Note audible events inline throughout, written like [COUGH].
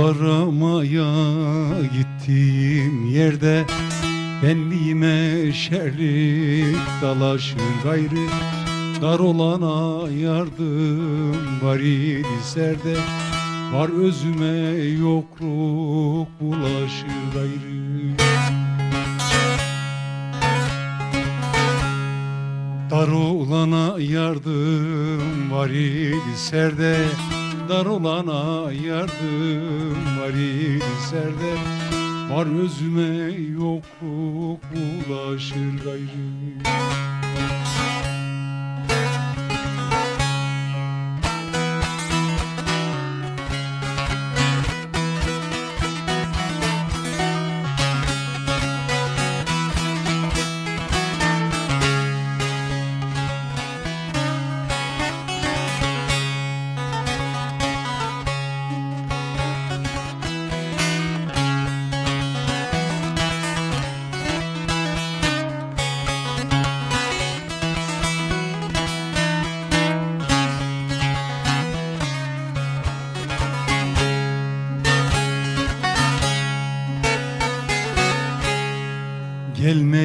Aramaya gittiğim yerde Benliğime şerlik dalaşır gayrı. Dar olana yardım var idi serde Var özüme yokluk bulaşır gayrı. Dar olana yardım var idi serde Dar olana yardım var idi serde Var özüme yokluk bulaşır gayrı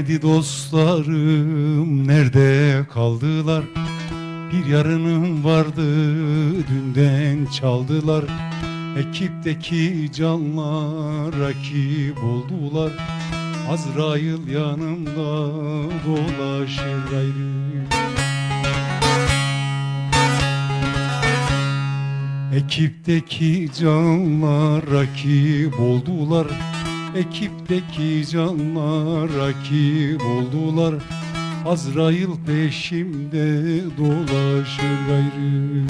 Gelmedi dostlarım nerede kaldılar? Bir yarınım vardı dünden çaldılar. Ekipteki canlar rakip oldular. Azrail yanımda dolaşır gayrı Ekipteki canlar rakip oldular Ekipteki canlar rakip oldular? Azrail peşimde dolaşır gayrı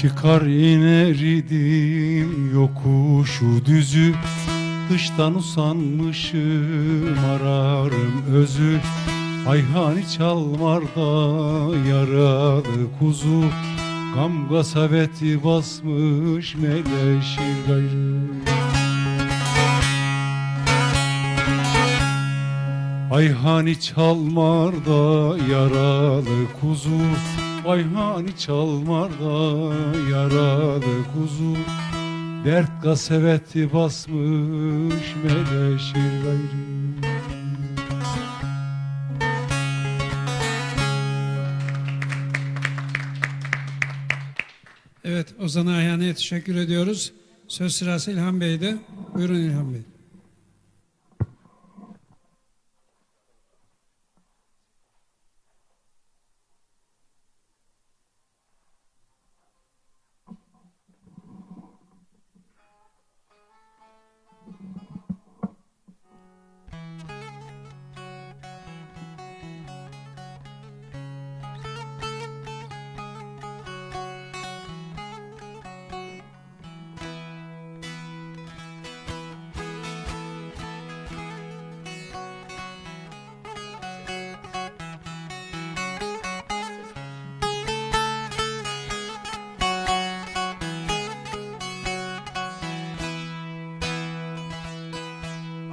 Çıkar iner idim yokuşu düzü. Dıştan usanmışım ararım özü. Ayhani çalmarda yaralı kuzu. Gam gasabeti basmış meleşir gayrı Ayhani çalmarda yaralı kuzu Ayhani çalmarda yaralı kuzu Dert kaseveti basmış meleşir gayrı Evet, Ozan Ayhan'a teşekkür ediyoruz. Söz sırası İlhan Bey'de. Buyurun İlhan Bey.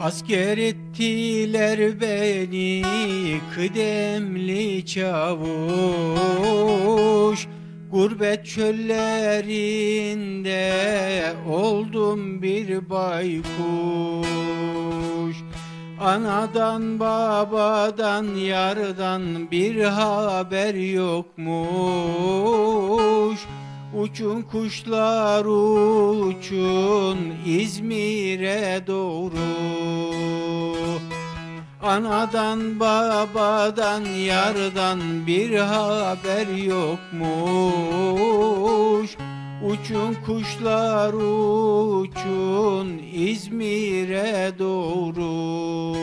Asker ettiler beni kıdemli çavuş. Gurbet çöllerinde oldum bir baykuş. Anadan babadan yardan bir haber yokmuş Uçun kuşlar uçun İzmir'e doğru. Anadan babadan yardan bir haber yokmuş. Uçun kuşlar uçun İzmir'e doğru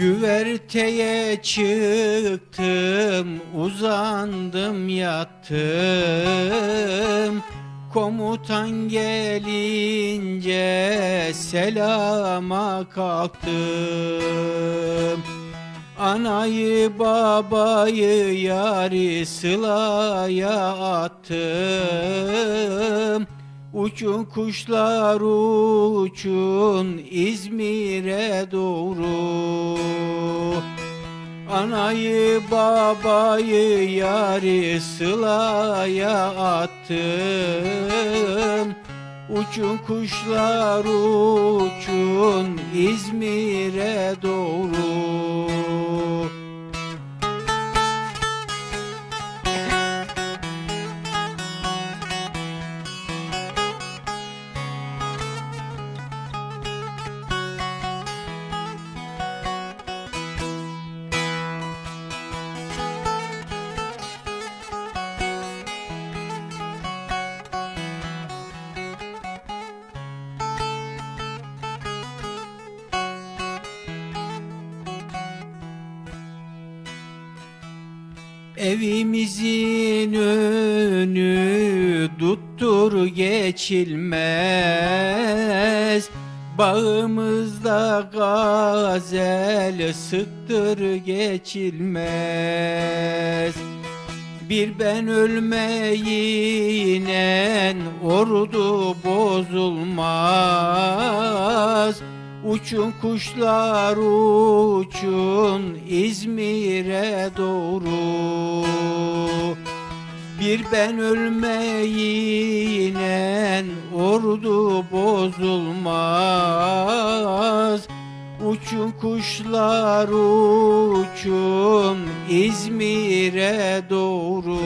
Güverteye çıktım, uzandım yattım. Komutan gelince selama kalktım. Anayı babayı yari sılaya attım Uçun kuşlar uçun İzmir'e doğru. Anayı babayı yari sılaya attım. Uçun kuşlar uçun İzmir'e doğru geçilmez Bağımızda gazel sıktır geçilmez. Bir ben ölmeyinen ordu bozulmaz. Uçun kuşlar uçun İzmir'e doğru Bir ben ölmeyinen ordu bozulmaz Uçun kuşlar uçun İzmir'e doğru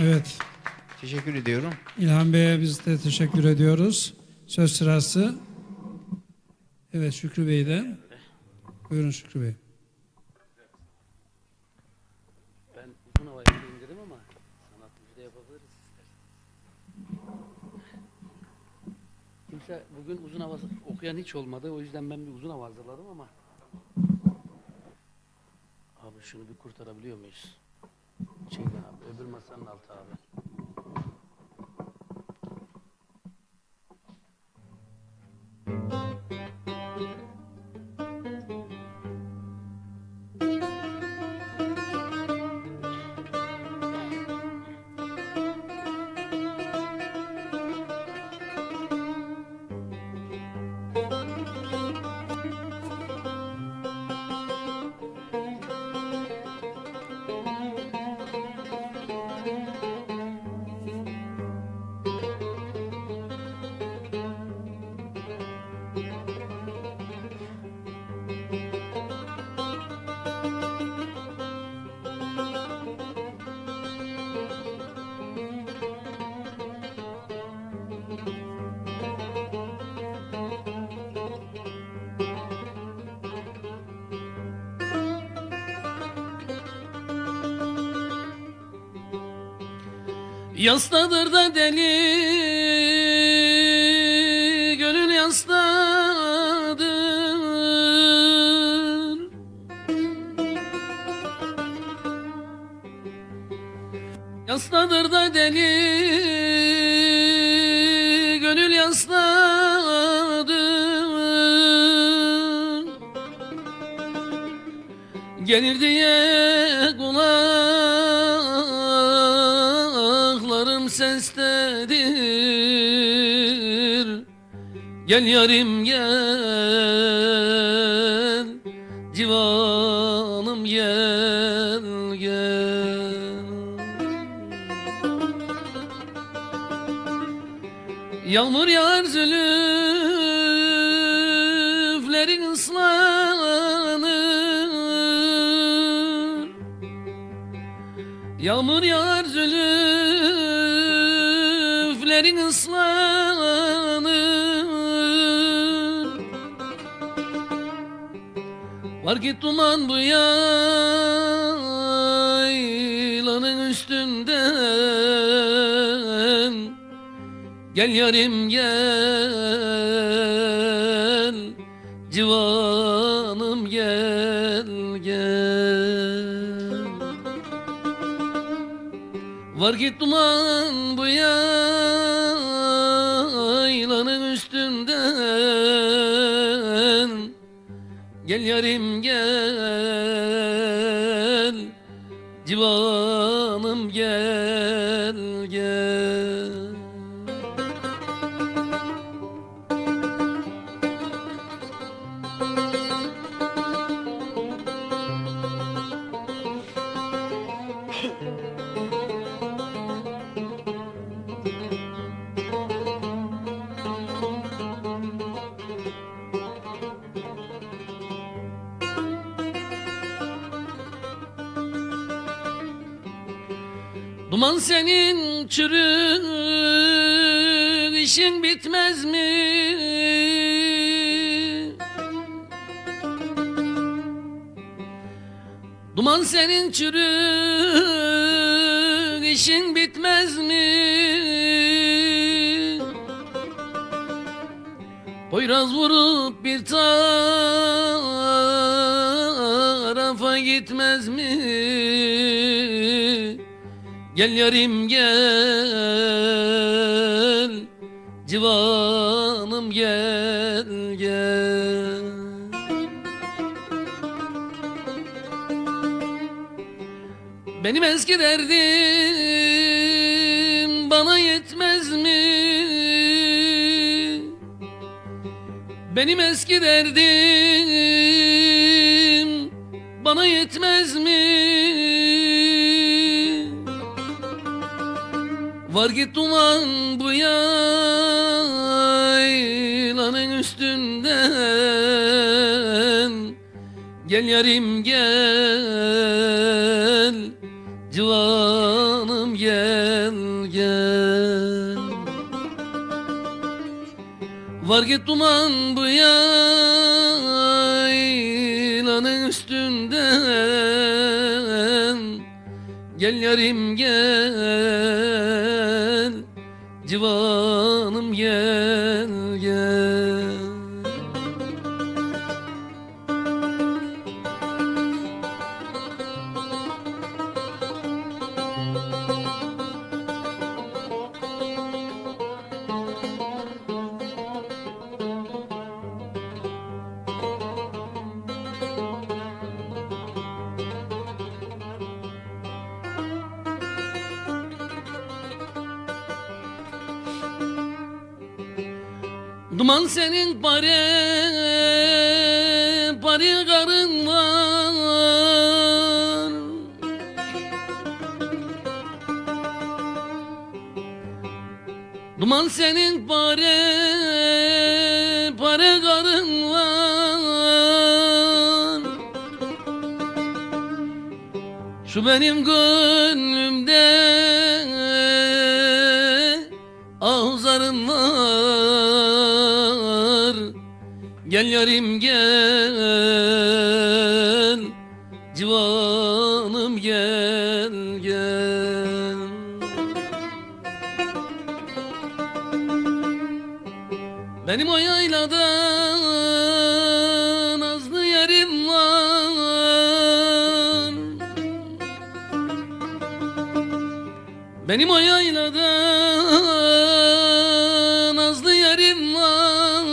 Evet. Teşekkür ediyorum. İlhan Bey'e biz de teşekkür ediyoruz. Söz sırası. Evet Şükrü Bey'den. Buyurun Şükrü Bey. Ben uzun havaya gideyim dedim ama sanat müziği de yapabiliriz istersen. Kimse bugün uzun hava okuyan hiç olmadı. O yüzden ben bir uzun hava hazırladım ama. Abi şunu bir kurtarabiliyor muyuz? Şeyden abi, öbür masanın altı abi. Yastadır da deli Gönül yastadır Yastadır da deli Gönül yastadır Gelir diye kulaklarım Gel yarim gel. Civanım gel gel. Yağmur yağar zülüflerin ıslanır. Yağmur yağar zülüflerin ıslanır Var git duman bu yaylanın üstünden. Gel yarim gel Civanım gel gel. Var git duman Civanım gel gel Duman senin çürük işin bitmez mi? Duman senin çürük işin bitmez mi? Poyraz vurup bir tarafa gitmez mi? Gel yarim gel Civanım gel gel Benim eski derdim bana yetmez mi? Benim eski derdim bana yetmez mi? Var git duman bu yaylanın üstünden. Gel yarim gel Civanım gel gel. Var git duman bu yaylanın üstünden. Gel yarim Duman senin pare pare Duman senin pare pare karın var. Şu benim gönlümde ahzarın var. Gel yarim gel Benim o yaylada nazlı yerim var. Benim o yaylada nazlı yerim var.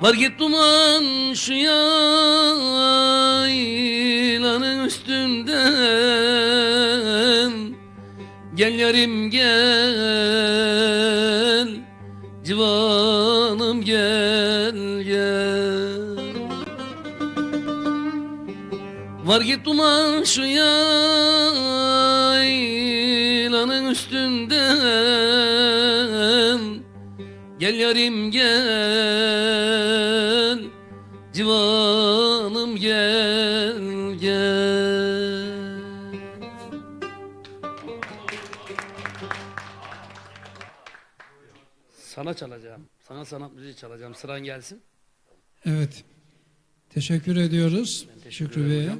Var git duman şu yaylanın Gel yarim gel Civanım gel gel. Var git duman şu yaylanın üstünden. Gel yarim sanat müziği çalacağım. Sıran gelsin. Evet. Teşekkür ediyoruz Ben teşekkür Şükrü ederim Bey'e.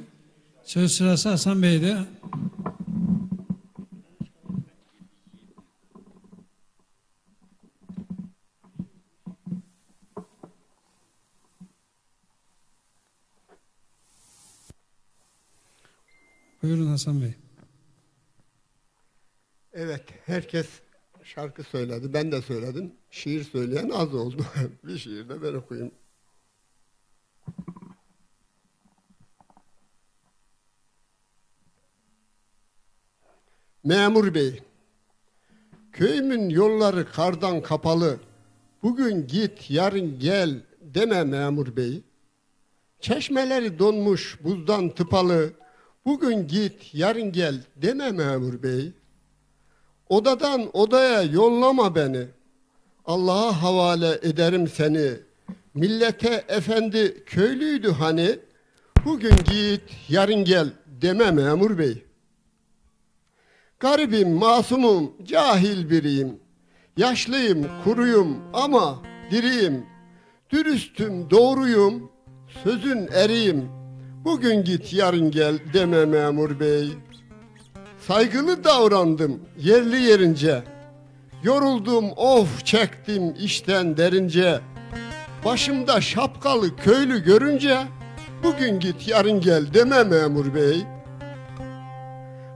Söz sırası Hasan Bey'de. Buyurun Hasan Bey. Evet, herkes şarkı söyledi. Ben de söyledim. Şiir söyleyen az oldu. [LAUGHS] bir şiir de ben okuyayım. Memur Bey, köyümün yolları kardan kapalı. Bugün git, yarın gel deme memur bey. Çeşmeleri donmuş, buzdan tıpalı. Bugün git, yarın gel deme memur bey. Odadan odaya yollama beni. Allah'a havale ederim seni. Millete efendi köylüydü hani. Bugün git, yarın gel deme memur bey. Garibim, masumum, cahil biriyim. Yaşlıyım, kuruyum ama diriyim. Dürüstüm, doğruyum, sözün eriyim. Bugün git, yarın gel deme memur bey. Saygılı davrandım yerli yerince. Yoruldum of çektim işten derince. Başımda şapkalı köylü görünce bugün git yarın gel deme memur bey.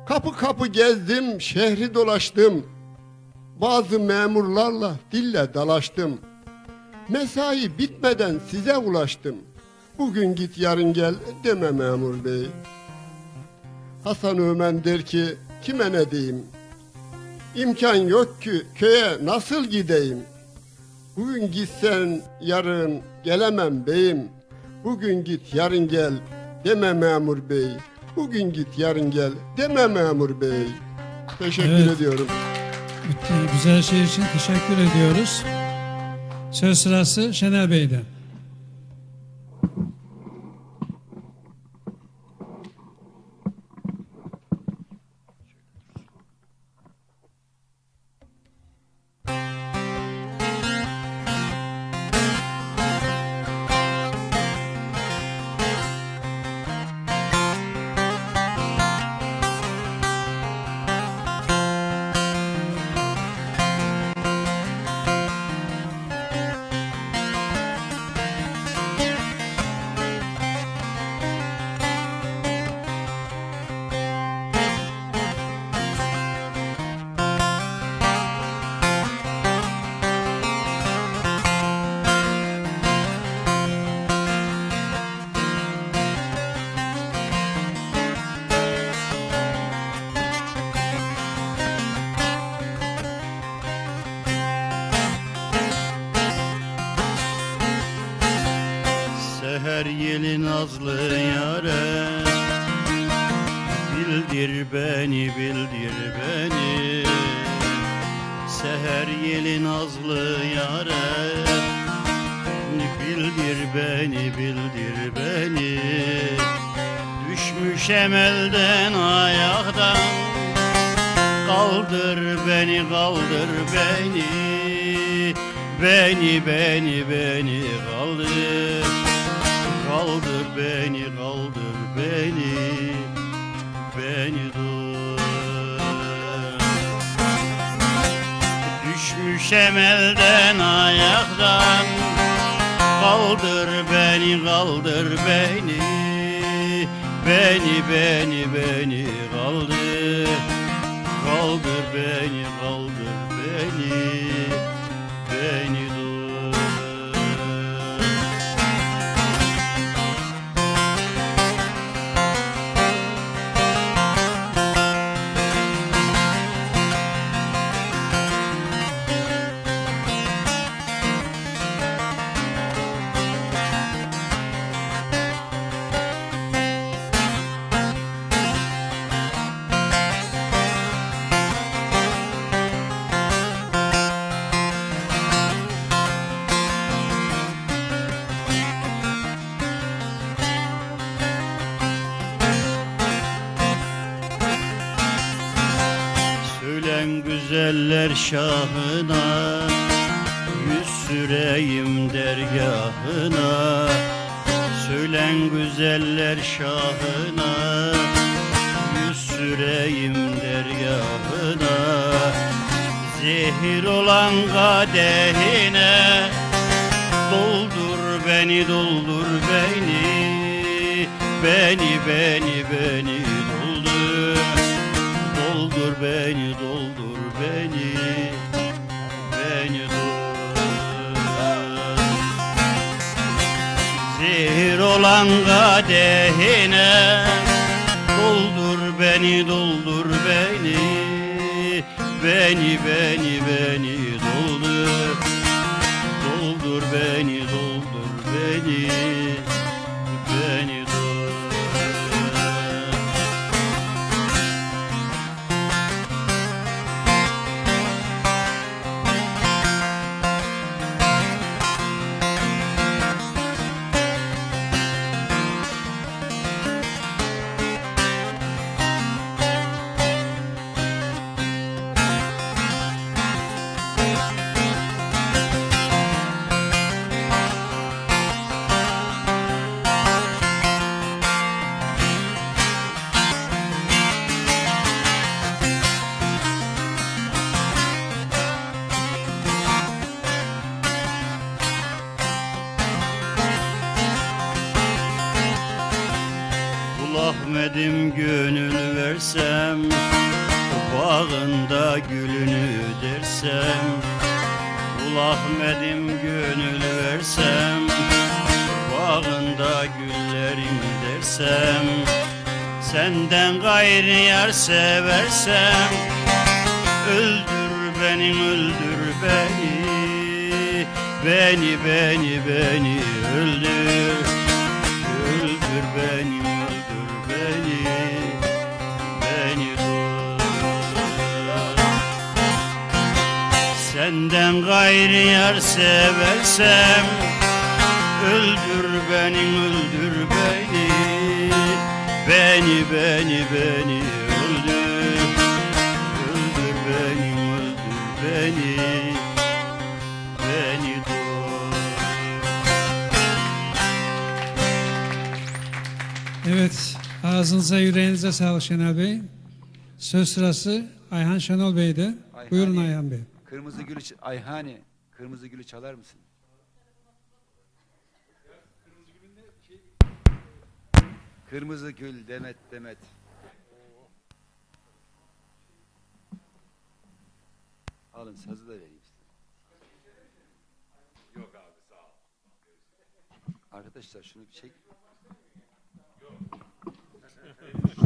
Kapı kapı gezdim şehri dolaştım. Bazı memurlarla dille dalaştım. Mesai bitmeden size ulaştım. Bugün git yarın gel deme memur bey. Hasan Ömen der ki kime ne diyeyim? İmkan yok ki köye nasıl gideyim? Bugün gitsen yarın gelemem beyim. Bugün git yarın gel deme memur bey. Bugün git yarın gel deme memur bey. Teşekkür Evet. ediyorum. Güzel şey için teşekkür ediyoruz. Söz sırası Şener Bey'den. Seher yeli nazlı yare. Bildir beni, bildir beni. Seher yeli nazlı yare. Bildir beni, bildir beni. Düşmüş emelden ayaktan. Kaldır beni, kaldır beni. Beni, beni, beni kaldır Kaldır beni, kaldır beni Beni dur. Düşmüş emelden ayaktan. Kaldır beni, kaldır beni Beni, beni, beni. Kaldır Kaldır beni, kaldır Güzeller şahına Yüz süreyim dergahına. Söylen güzeller şahına Yüz süreyim dergahına. Zehir olan kadehine Doldur beni doldur beni. Beni beni beni doldur. Doldur beni, doldur olan kadehine. Doldur beni, doldur beni Beni, beni, beni doldur. Doldur beni, Ahmet'im gönül versem Bağında güllerim dersem Senden gayrı yar seversem Öldür beni, öldür beni Beni, beni, beni öldür Öldür beni, Senden gayrı yar seversem Öldür beni, öldür beni Beni, beni, beni öldür Öldür beni, öldür beni Beni dur Evet, ağzınıza yüreğinize sağlık Şenol Bey. Söz sırası Ayhan Şenol Bey'de. Buyurun Ayhan Bey. Kırmızı gülü Ayhani kırmızı gülü çalar mısın? Kırmızı gül demet demet. Alın sazı da vereyim size. Yok abi sağ ol. Arkadaşlar şunu bir çek. Se.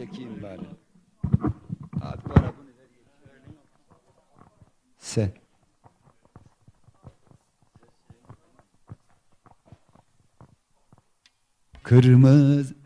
Çekeyim bari. Abi bana bunu ver. Se. Kırmızı